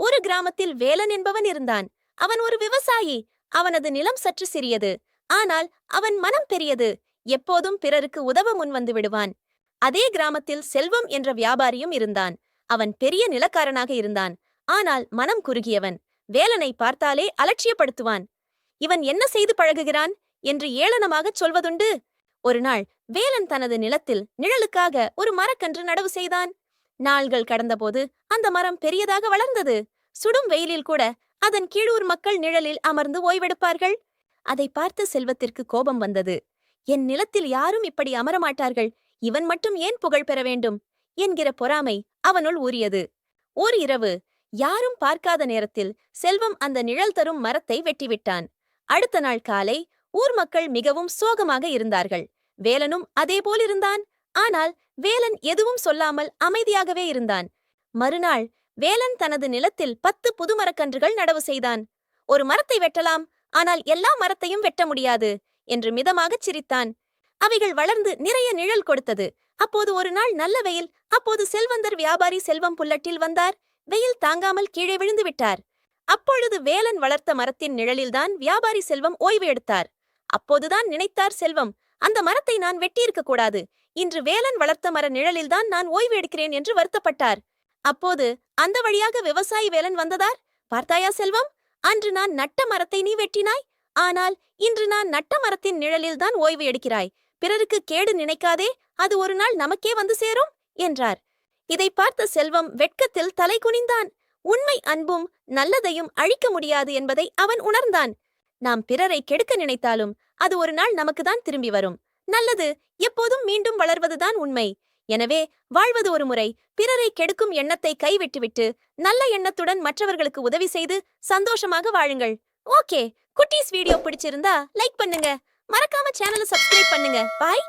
ஒரு கிராமத்தில் வேலன் என்பவன் இருந்தான். அவன் ஒரு விவசாயி. அவனது நிலம் சற்று சிறியது. ஆனால் அவன் மனம் பெரியது. எப்போதும் பிறருக்கு உதவ முன்வந்து விடுவான். அதே கிராமத்தில் செல்வம் என்ற வியாபாரியும் இருந்தான். அவன் பெரிய நிலக்காரனாக இருந்தான். ஆனால் மனம் குறுகியவன். வேலனை பார்த்தாலே அலட்சியப்படுத்துவான். இவன் என்ன செய்து பழகுகிறான்? என்று ஏளனமாகச் சொல்வதுண்டு. ஒரு நாள் வேலன் தனது நிலத்தில் நிழலுக்காக ஒரு மரக்கன்று நடவு செய்தான். நாள்கள் கடந்தபோது அந்த மரம் பெரியதாக வளர்ந்தது. சுடும் வெயிலில் கூட அதன் கீழூர் மக்கள் நிழலில் அமர்ந்து ஓய்வெடுப்பார்கள். அதை பார்த்து செல்வத்திற்கு கோபம் வந்தது. என் நிலத்தில் யாரும் இப்படி அமரமாட்டார்கள். இவன் மட்டும் ஏன் புகழ் பெற வேண்டும்? என்கிற பொறாமை அவனுள் ஊறியது. ஓர் இரவு யாரும் பார்க்காத நேரத்தில் செல்வம் அந்த நிழல் தரும் மரத்தை வெட்டிவிட்டான். அடுத்த நாள் காலை ஊர் மக்கள் மிகவும் சோகமாக இருந்தார்கள். வேலனும் அதே இருந்தான். ஆனால் வேலன் எதுவும் சொல்லாமல் அமைதியாகவே இருந்தான். மறுநாள் வேலன் தனது நிலத்தில் பத்து புது மரக்கன்றுகள் நடவு செய்தான். ஒரு மரத்தை வெட்டலாம் ஆனால் எல்லா மரத்தையும் வெட்ட முடியாது என்று மிதமாகச் சிரித்தான். அவைகள் வளர்ந்து நிறைய நிழல் கொடுத்தது. அப்போது ஒரு நாள் நல்ல வெயில் அப்போது செல்வந்தர் வியாபாரி செல்வம் புல்லட்டில் வந்தார். வெயில் தாங்காமல் கீழே விழுந்து விட்டார். அப்பொழுது வேலன் வளர்த்த மரத்தின் நிழலில்தான் வியாபாரி செல்வம் ஓய்வு எடுத்தார். அப்போதுதான் நினைத்தார் செல்வம் அந்த மரத்தை நான் வெட்டியிருக்க கூடாது. இன்று வேலன் வளர்த்த மர நிழலில்தான் நான் ஓய்வு எடுக்கிறேன் என்று வருத்தப்பட்டார். அப்போது அந்த வழியாக விவசாயி வேலன் வந்ததார்? பார்த்தாயா செல்வம் அன்று நான் நட்ட மரத்தை நீ வெட்டினாய். ஆனால் இன்று நான் நட்ட மரத்தின் நிழலில்தான் ஓய்வு எடுக்கிறாய். பிறருக்கு கேடு நினைக்காதே அது ஒரு நாள் நமக்கே வந்து சேரும் என்றார். இதை பார்த்த செல்வம் வெட்கத்தில் தலை குனிந்தான். உண்மை அன்பும் நல்லதையும் அழிக்க முடியாது என்பதை அவன் உணர்ந்தான். நாம் பிறரை கெடுக்க நினைத்தாலும் அது ஒரு நாள் நமக்குதான் திரும்பி வரும். நல்லது எப்போதும் மீண்டும் வளர்வதுதான் உண்மை. எனவே வாழ்வது ஒரு முறை பிறரை கெடுக்கும் எண்ணத்தை கைவிட்டுவிட்டு நல்ல எண்ணத்துடன் மற்றவர்களுக்கு உதவி செய்து சந்தோஷமாக வாழுங்கள். ஓகே குட்டீஸ் வீடியோ பிடிச்சிருந்தா லைக் பண்ணுங்க. மறக்காம சேனலை சப்ஸ்கிரைப் பண்ணுங்க. பாய்.